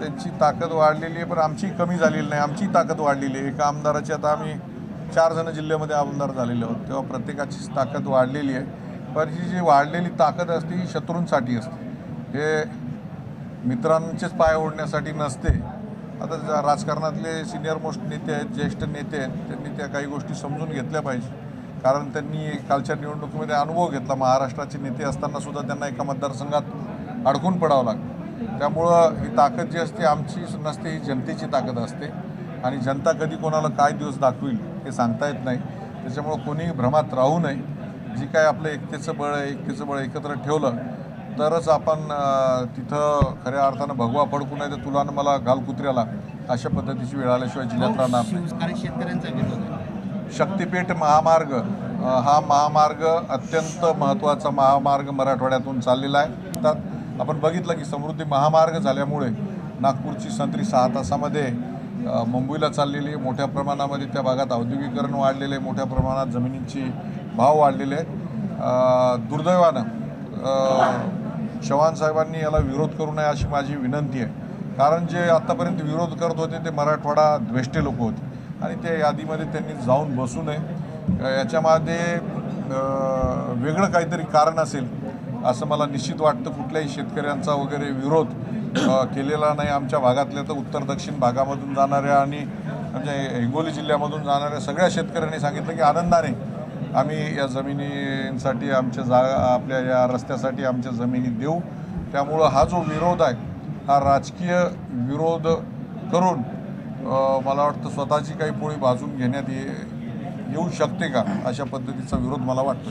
त्यांची ताकद वाढलेली आहे पण आमची कमी झालेली नाही. आमची ताकद वाढलेली आहे. एका आमदाराची आता आम्ही चार जण जिल्ह्यामध्ये आमदार झालेले आहोत. तेव्हा प्रत्येकाचीच ताकद वाढलेली आहे. पण ही जी वाढलेली ताकद असते ही शत्रूंसाठी असते. हे मित्रांचेच पाय ओढण्यासाठी नसते. आता राजकारणातले सिनियर मोस्ट नेते आहेत ज्येष्ठ नेते आहेत त्यांनी त्या काही गोष्टी समजून घेतल्या पाहिजे. कारण त्यांनी कालच्या निवडणुकीमध्ये अनुभव घेतला. महाराष्ट्राचे नेते असताना सुद्धा त्यांना एका मतदारसंघात अडकून पडावं लागतं. त्यामुळं ही ताकद जी असते आमची नसते ही जनतेची ताकद असते. आणि जनता कधी कोणाला काय दिवस दाखवील हे सांगता येत नाही. त्याच्यामुळं कोणी भ्रमात राहू नये. जी काय आपलं एकतेचं बळ आहे एकतेचं बळ एकत्र ठेवलं तरच आपण तिथं खऱ्या अर्थानं भगवा फडकू नाही तर तुला मला घाल कुत्र्याला अशा पद्धतीची वेळ आल्याशिवाय जिल्ह्यात राहणार शक्तिपीठ महामार्ग हा महामार्ग अत्यंत महत्त्वाचा महामार्ग मराठवाड्यातून चाललेला आहे. त्यात आपण बघितलं की समृद्धी महामार्ग झाल्यामुळे नागपूरची संत्री सहा तासामध्ये मुंबईला चाललेली आहे. मोठ्या प्रमाणामध्ये त्या भागात औद्योगिकरण वाढलेलं आहे. मोठ्या प्रमाणात जमिनींची भाव वाढलेले आहेत. दुर्दैवानं चव्हाण साहेबांनी याला विरोध करू नये अशी माझी विनंती आहे. कारण जे आत्तापर्यंत विरोध करत होते ते मराठवाडा द्वेष्टे लोक होते. आणि त्या यादीमध्ये त्यांनी जाऊन बसू नये. याच्यामध्ये वेगळं काहीतरी कारण असेल असं मला निश्चित वाटतं कुठल्याही शेतकऱ्यांचा वगैरे विरोध केलेला नाही. आमच्या भागातल्या तर उत्तर दक्षिण भागामधून जाणाऱ्या आणि आमच्या हिंगोली जिल्ह्यामधून जाणाऱ्या सगळ्या शेतकऱ्यांनी सांगितलं की आनंदाने आम्ही या जमिनींसाठी आमच्या जागा आपल्या या रस्त्यासाठी आमच्या जमिनी देऊ. त्यामुळं हा जो विरोध आहे हा राजकीय विरोध करून मला वाटतं स्वतःची काही पोळी भाजून घेण्यात ये येऊ शकते का अशा पद्धतीचा विरोध मला वाटतो